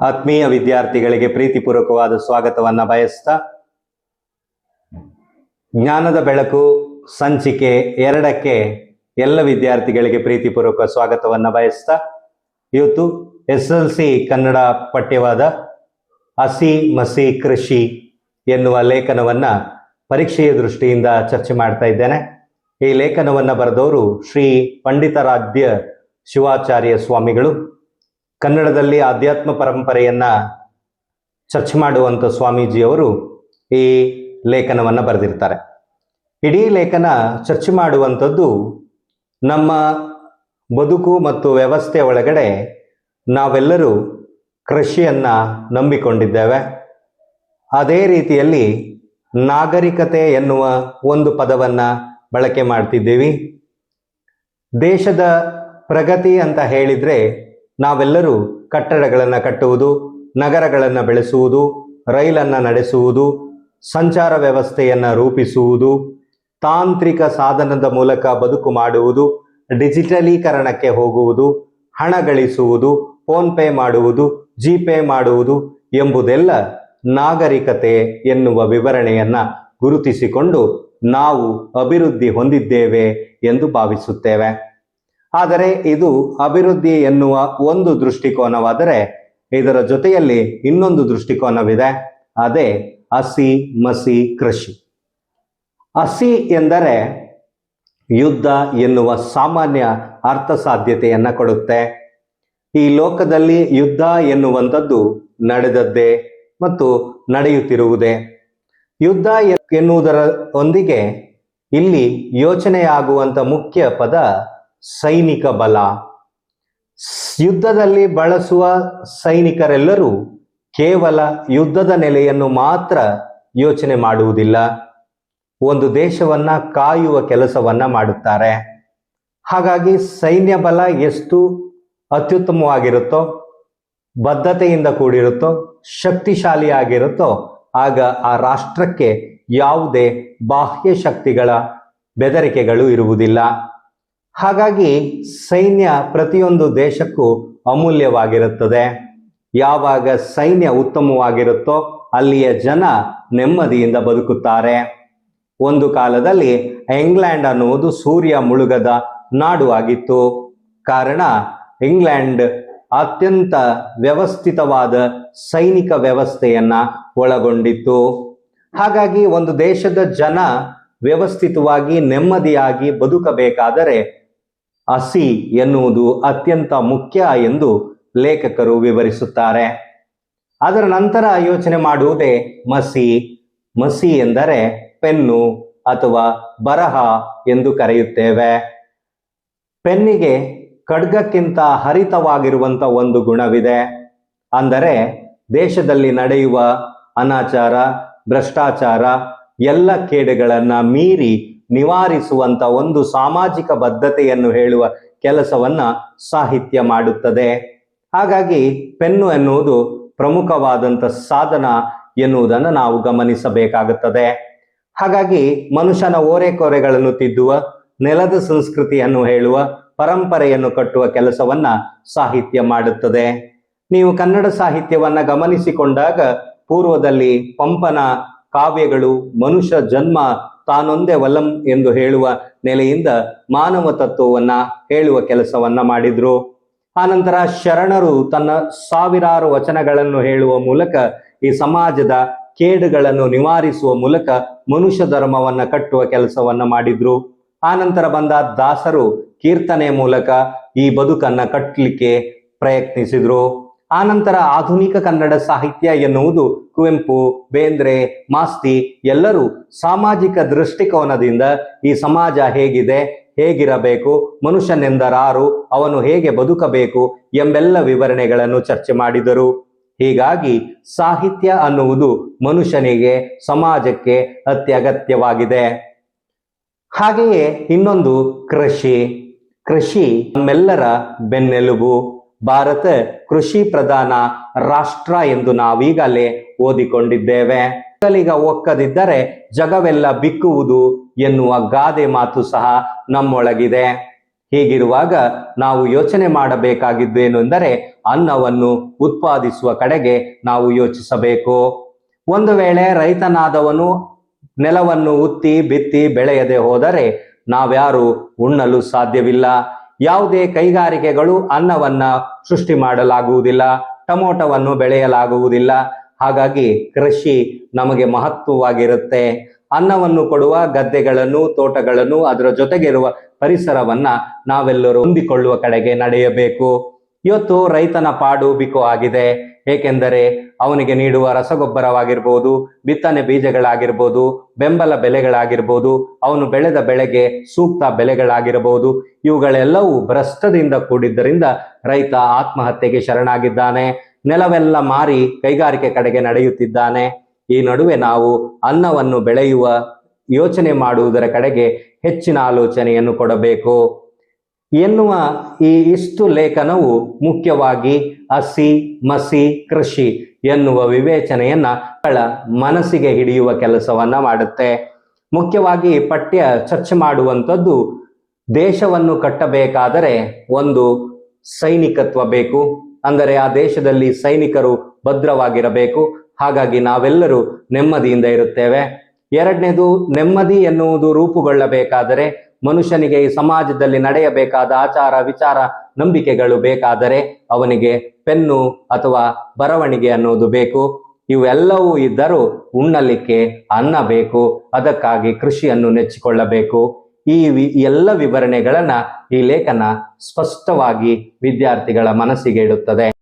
ಆತ್ಮೀಯ ವಿದ್ಯಾರ್ಥಿಗಳಿಗೆ ಪ್ರೀತಿಪೂರ್ವಕವಾದ ಸ್ವಾಗತವನ್ನು ಬಯಸ್ತಾ ಜ್ಞಾನದ ಬೆಳಕು ಸಂಚಿಕೆ ಎರಡಕ್ಕೆ ಎಲ್ಲ ವಿದ್ಯಾರ್ಥಿಗಳಿಗೆ ಪ್ರೀತಿಪೂರ್ವಕ ಸ್ವಾಗತವನ್ನು ಬಯಸ್ತಾ ಇವತ್ತು ಎಸ್ ಎಲ್ ಸಿ ಕನ್ನಡ ಪಠ್ಯವಾದ ಹಸಿ ಮಸಿ ಕೃಷಿ ಎನ್ನುವ ಲೇಖನವನ್ನ ಪರೀಕ್ಷೆಯ ದೃಷ್ಟಿಯಿಂದ ಚರ್ಚೆ ಮಾಡ್ತಾ ಇದ್ದೇನೆ. ಈ ಲೇಖನವನ್ನ ಬರೆದವರು ಶ್ರೀ ಪಂಡಿತಾರಾಧ್ಯ ಶಿವಾಚಾರ್ಯ ಸ್ವಾಮಿಗಳು. ಕನ್ನಡದಲ್ಲಿ ಆಧ್ಯಾತ್ಮ ಪರಂಪರೆಯನ್ನ ಚರ್ಚೆ ಮಾಡುವಂಥ ಸ್ವಾಮೀಜಿಯವರು ಈ ಲೇಖನವನ್ನ ಬರೆದಿರ್ತಾರೆ. ಇಡೀ ಲೇಖನ ಚರ್ಚೆ ಮಾಡುವಂಥದ್ದು ನಮ್ಮ ಬದುಕು ಮತ್ತು ವ್ಯವಸ್ಥೆ ಒಳಗಡೆ ನಾವೆಲ್ಲರೂ ಕೃಷಿಯನ್ನ ನಂಬಿಕೊಂಡಿದ್ದೇವೆ. ಅದೇ ರೀತಿಯಲ್ಲಿ ನಾಗರಿಕತೆ ಎನ್ನುವ ಒಂದು ಪದವನ್ನ ಬಳಕೆ ಮಾಡ್ತಿದ್ದೀವಿ. ದೇಶದ ಪ್ರಗತಿ ಅಂತ ಹೇಳಿದ್ರೆ ನಾವೆಲ್ಲರೂ ಕಟ್ಟಡಗಳನ್ನು ಕಟ್ಟುವುದು, ನಗರಗಳನ್ನು ಬೆಳೆಸುವುದು, ರೈಲನ್ನು ನಡೆಸುವುದು, ಸಂಚಾರ ವ್ಯವಸ್ಥೆಯನ್ನು ರೂಪಿಸುವುದು, ತಾಂತ್ರಿಕ ಸಾಧನದ ಮೂಲಕ ಬದುಕು ಮಾಡುವುದು, ಡಿಜಿಟಲೀಕರಣಕ್ಕೆ ಹೋಗುವುದು, ಹಣ ಗಳಿಸುವುದು, ಫೋನ್ ಪೇ ಮಾಡುವುದು, ಜಿಪೇ ಮಾಡುವುದು ಎಂಬುದೆಲ್ಲ ನಾಗರಿಕತೆ ಎನ್ನುವ ವಿವರಣೆಯನ್ನು ಗುರುತಿಸಿಕೊಂಡು ನಾವು ಅಭಿವೃದ್ಧಿ ಹೊಂದಿದ್ದೇವೆ ಎಂದು ಭಾವಿಸುತ್ತೇವೆ. ಆದರೆ ಇದು ಅಭಿವೃದ್ಧಿ ಎನ್ನುವ ಒಂದು ದೃಷ್ಟಿಕೋನವಾದರೆ ಇದರ ಜೊತೆಯಲ್ಲಿ ಇನ್ನೊಂದು ದೃಷ್ಟಿಕೋನವಿದೆ. ಅದೇ ಹಸಿ ಮಸಿ ಕೃಷಿ. ಹಸಿ ಎಂದರೆ ಯುದ್ಧ ಎನ್ನುವ ಸಾಮಾನ್ಯ ಅರ್ಥ ಸಾಧ್ಯತೆಯನ್ನು ಕೊಡುತ್ತೆ. ಈ ಲೋಕದಲ್ಲಿ ಯುದ್ಧ ಎನ್ನುವಂಥದ್ದು ನಡೆದದ್ದೇ ಮತ್ತು ನಡೆಯುತ್ತಿರುವುದೇ. ಯುದ್ಧ ಎನ್ನುವುದರ ಒಂದಿಗೆ ಇಲ್ಲಿ ಯೋಚನೆಯಾಗುವಂಥ ಮುಖ್ಯ ಪದ ಸೈನಿಕ ಬಲ. ಯುದ್ಧದಲ್ಲಿ ಬಳಸುವ ಸೈನಿಕರೆಲ್ಲರೂ ಕೇವಲ ಯುದ್ಧದ ನೆಲೆಯನ್ನು ಮಾತ್ರ ಯೋಚನೆ ಮಾಡುವುದಿಲ್ಲ. ಒಂದು ದೇಶವನ್ನ ಕಾಯುವ ಕೆಲಸವನ್ನ ಮಾಡುತ್ತಾರೆ. ಹಾಗಾಗಿ ಸೈನ್ಯ ಬಲ ಎಷ್ಟು ಅತ್ಯುತ್ತಮವಾಗಿರುತ್ತೋ, ಬದ್ಧತೆಯಿಂದ ಕೂಡಿರುತ್ತೋ, ಶಕ್ತಿಶಾಲಿಯಾಗಿರುತ್ತೋ, ಆಗ ಆ ರಾಷ್ಟ್ರಕ್ಕೆ ಯಾವುದೇ ಬಾಹ್ಯ ಶಕ್ತಿಗಳ ಬೆದರಿಕೆಗಳು ಇರುವುದಿಲ್ಲ. ಹಾಗಾಗಿ ಸೈನ್ಯ ಪ್ರತಿಯೊಂದು ದೇಶಕ್ಕೂ ಅಮೂಲ್ಯವಾಗಿರುತ್ತದೆ. ಯಾವಾಗ ಸೈನ್ಯ ಉತ್ತಮವಾಗಿರುತ್ತೋ ಅಲ್ಲಿಯ ಜನ ನೆಮ್ಮದಿಯಿಂದ ಬದುಕುತ್ತಾರೆ. ಒಂದು ಕಾಲದಲ್ಲಿ ಇಂಗ್ಲೆಂಡ್ ಅನ್ನುವುದು ಸೂರ್ಯ ಮುಳುಗದ ನಾಡು ಆಗಿತ್ತು. ಕಾರಣ, ಇಂಗ್ಲೆಂಡ್ ಅತ್ಯಂತ ವ್ಯವಸ್ಥಿತವಾದ ಸೈನಿಕ ವ್ಯವಸ್ಥೆಯನ್ನ ಒಳಗೊಂಡಿತ್ತು. ಹಾಗಾಗಿ ಒಂದು ದೇಶದ ಜನ ವ್ಯವಸ್ಥಿತವಾಗಿ ನೆಮ್ಮದಿಯಾಗಿ ಬದುಕಬೇಕಾದರೆ ಹಸಿ ಎನ್ನುವುದು ಅತ್ಯಂತ ಮುಖ್ಯ ಎಂದು ಲೇಖಕರು ವಿವರಿಸುತ್ತಾರೆ. ಅದರ ನಂತರ ಯೋಚನೆ ಮಾಡುವುದೇ ಮಸಿ. ಮಸಿ ಎಂದರೆ ಪೆನ್ನು ಅಥವಾ ಬರಹ ಎಂದು ಕರೆಯುತ್ತೇವೆ. ಪೆನ್ನಿಗೆ ಖಡ್ಗಕ್ಕಿಂತ ಹರಿತವಾಗಿರುವಂತ ಒಂದು ಗುಣವಿದೆ. ಅಂದರೆ ದೇಶದಲ್ಲಿ ನಡೆಯುವ ಅನಾಚಾರ, ಭ್ರಷ್ಟಾಚಾರ ಎಲ್ಲ ಕೇಡುಗಳನ್ನ ಮೀರಿ ನಿವಾರಿಸುವಂತ ಒಂದು ಸಾಮಾಜಿಕ ಬದ್ಧತೆಯನ್ನು ಹೇಳುವ ಕೆಲಸವನ್ನ ಸಾಹಿತ್ಯ ಮಾಡುತ್ತದೆ. ಹಾಗಾಗಿ ಪೆನ್ನು ಎನ್ನುವುದು ಪ್ರಮುಖವಾದಂಥ ಸಾಧನ ಎನ್ನುವುದನ್ನು ನಾವು ಗಮನಿಸಬೇಕಾಗುತ್ತದೆ. ಹಾಗಾಗಿ ಮನುಷ್ಯನ ಓರೆಕೊರೆಗಳನ್ನು ತಿದ್ದುವ, ನೆಲದ ಸಂಸ್ಕೃತಿಯನ್ನು ಹೇಳುವ, ಪರಂಪರೆಯನ್ನು ಕಟ್ಟುವ ಕೆಲಸವನ್ನ ಸಾಹಿತ್ಯ ಮಾಡುತ್ತದೆ. ನೀವು ಕನ್ನಡ ಸಾಹಿತ್ಯವನ್ನ ಗಮನಿಸಿಕೊಂಡಾಗ ಪೂರ್ವದಲ್ಲಿ ಪಂಪನ ಕಾವ್ಯಗಳು, ಮನುಷ್ಯ ಜನ್ಮ ತಾನೊಂದೇ ವಲಂ ಎಂದು ಹೇಳುವ ನೆಲೆಯಿಂದ ಮಾನವ ತತ್ವವನ್ನ ಹೇಳುವ ಕೆಲಸವನ್ನ ಮಾಡಿದ್ರು. ಆನಂತರ ಶರಣರು ತನ್ನ ಸಾವಿರಾರು ವಚನಗಳನ್ನು ಹೇಳುವ ಮೂಲಕ ಈ ಸಮಾಜದ ಕೇಡುಗಳನ್ನು ನಿವಾರಿಸುವ ಮೂಲಕ ಮನುಷ್ಯ ಧರ್ಮವನ್ನ ಕಟ್ಟುವ ಕೆಲಸವನ್ನ ಮಾಡಿದ್ರು. ಆನಂತರ ಬಂದ ದಾಸರು ಕೀರ್ತನೆ ಮೂಲಕ ಈ ಬದುಕನ್ನ ಕಟ್ಟಲಿಕ್ಕೆ ಪ್ರಯತ್ನಿಸಿದ್ರು. ಆನಂತರ ಆಧುನಿಕ ಕನ್ನಡ ಸಾಹಿತ್ಯ ಎನ್ನುವುದು ಕುವೆಂಪು, ಬೇಂದ್ರೆ, ಮಾಸ್ತಿ ಎಲ್ಲರೂ ಸಾಮಾಜಿಕ ದೃಷ್ಟಿಕೋನದಿಂದ ಈ ಸಮಾಜ ಹೇಗಿದೆ, ಹೇಗಿರಬೇಕು, ಮನುಷ್ಯನೆಂದರಾರು, ಅವನು ಹೇಗೆ ಬದುಕಬೇಕು ಎಂಬೆಲ್ಲ ವಿವರಣೆಗಳನ್ನು ಚರ್ಚೆ ಮಾಡಿದರು. ಹೀಗಾಗಿ ಸಾಹಿತ್ಯ ಅನ್ನುವುದು ಮನುಷ್ಯನಿಗೆ, ಸಮಾಜಕ್ಕೆ ಅತ್ಯಗತ್ಯವಾಗಿದೆ. ಹಾಗೆಯೇ ಇನ್ನೊಂದು ಕೃಷಿ. ಕೃಷಿ ನಮ್ಮೆಲ್ಲರ ಬೆನ್ನೆಲುಬು. ಭಾರತ ಕೃಷಿ ಪ್ರಧಾನ ರಾಷ್ಟ್ರ ಎಂದು ನಾವೀಗಲೇ ಓದಿಕೊಂಡಿದ್ದೇವೆ. ಒಕ್ಕಲಿಗ ಒಕ್ಕದಿದ್ದರೆ ಜಗವೆಲ್ಲ ಬಿಕ್ಕುವುದು ಎನ್ನುವ ಗಾದೆ ಮಾತು ಸಹ ನಮ್ಮೊಳಗಿದೆ. ಹೀಗಿರುವಾಗ ನಾವು ಯೋಚನೆ ಮಾಡಬೇಕಾಗಿದ್ದು ಏನು ಎಂದರೆ ಅನ್ನವನ್ನು ಉತ್ಪಾದಿಸುವ ಕಡೆಗೆ ನಾವು ಯೋಚಿಸಬೇಕು. ಒಂದು ವೇಳೆ ರೈತನಾದವನು ನೆಲವನ್ನು ಉತ್ತಿ ಬಿತ್ತಿ ಬೆಳೆಯದೆ ಹೋದರೆ ನಾವ್ಯಾರು ಉಣ್ಣಲು ಸಾಧ್ಯವಿಲ್ಲ. ಯಾವುದೇ ಕೈಗಾರಿಕೆಗಳು ಅನ್ನವನ್ನ ಸೃಷ್ಟಿ ಮಾಡಲಾಗುವುದಿಲ್ಲ, ಟೊಮೊಟೊವನ್ನು ಬೆಳೆಯಲಾಗುವುದಿಲ್ಲ. ಹಾಗಾಗಿ ಕೃಷಿ ನಮಗೆ ಮಹತ್ವವಾಗಿರುತ್ತೆ. ಅನ್ನವನ್ನು ಕೊಡುವ ಗದ್ದೆಗಳನ್ನು, ತೋಟಗಳನ್ನು, ಅದರ ಜೊತೆಗಿರುವ ಪರಿಸರವನ್ನ ನಾವೆಲ್ಲರೂ ಹೊಂದಿಕೊಳ್ಳುವ ಕಡೆಗೆ ನಡೆಯಬೇಕು. ಇವತ್ತು ರೈತನ ಪಾಡು ಬಿಕೋ ಆಗಿದೆ. ಏಕೆಂದರೆ ಅವನಿಗೆ ನೀಡುವ ರಸಗೊಬ್ಬರವಾಗಿರ್ಬೋದು, ಬಿತ್ತನೆ ಬೀಜಗಳಾಗಿರ್ಬೋದು, ಬೆಂಬಲ ಬೆಲೆಗಳಾಗಿರ್ಬೋದು, ಅವನು ಬೆಳೆದ ಬೆಳೆಗೆ ಸೂಕ್ತ ಬೆಲೆಗಳಾಗಿರಬಹುದು ಇವುಗಳೆಲ್ಲವೂ ಭ್ರಷ್ಟದಿಂದ ಕೂಡಿದ್ದರಿಂದ ರೈತ ಆತ್ಮಹತ್ಯೆಗೆ ಶರಣಾಗಿದ್ದಾನೆ, ನೆಲವೆಲ್ಲ ಮಾರಿ ಕೈಗಾರಿಕೆ ಕಡೆಗೆ ನಡೆಯುತ್ತಿದ್ದಾನೆ. ಈ ನಡುವೆ ನಾವು ಅನ್ನವನ್ನು ಬೆಳೆಯುವ ಯೋಚನೆ ಮಾಡುವುದರ ಕಡೆಗೆ ಹೆಚ್ಚಿನ ಆಲೋಚನೆಯನ್ನು ಕೊಡಬೇಕು. ಎನ್ನುವ ಈ ಇಷ್ಟು ಲೇಖನವು ಮುಖ್ಯವಾಗಿ ಹಸಿ, ಮಸಿ, ಕೃಷಿ ಎನ್ನುವ ವಿವೇಚನೆಯನ್ನ ಬಹಳ ಮನಸ್ಸಿಗೆ ಹಿಡಿಯುವ ಕೆಲಸವನ್ನ ಮಾಡುತ್ತೆ. ಮುಖ್ಯವಾಗಿ ಪಠ್ಯ ಚರ್ಚೆ ಮಾಡುವಂಥದ್ದು ದೇಶವನ್ನು ಕಟ್ಟಬೇಕಾದರೆ ಒಂದು ಸೈನಿಕತ್ವ ಬೇಕು. ಅಂದರೆ ಆ ದೇಶದಲ್ಲಿ ಸೈನಿಕರು ಭದ್ರವಾಗಿರಬೇಕು. ಹಾಗಾಗಿ ನಾವೆಲ್ಲರೂ ನೆಮ್ಮದಿಯಿಂದ ಇರುತ್ತೇವೆ. ಎರಡನೇದು, ನೆಮ್ಮದಿ ಎನ್ನುವುದು ರೂಪುಗೊಳ್ಳಬೇಕಾದರೆ ಮನುಷ್ಯನಿಗೆ ಈ ಸಮಾಜದಲ್ಲಿ ನಡೆಯಬೇಕಾದ ಆಚಾರ, ವಿಚಾರ, ನಂಬಿಕೆಗಳು ಬೇಕಾದರೆ ಅವನಿಗೆ ಪೆನ್ನು ಅಥವಾ ಬರವಣಿಗೆ ಅನ್ನೋದು ಬೇಕು. ಇವೆಲ್ಲವೂ ಇದ್ದರೂ ಉಣ್ಣಲಿಕ್ಕೆ ಅನ್ನ ಬೇಕು. ಅದಕ್ಕಾಗಿ ಕೃಷಿಯನ್ನು ನೆಚ್ಚಿಕೊಳ್ಳಬೇಕು. ಈ ಎಲ್ಲ ವಿವರಣೆಗಳನ್ನ ಈ ಲೇಖನ ಸ್ಪಷ್ಟವಾಗಿ ವಿದ್ಯಾರ್ಥಿಗಳ ಮನಸ್ಸಿಗೆ ಇಡುತ್ತದೆ.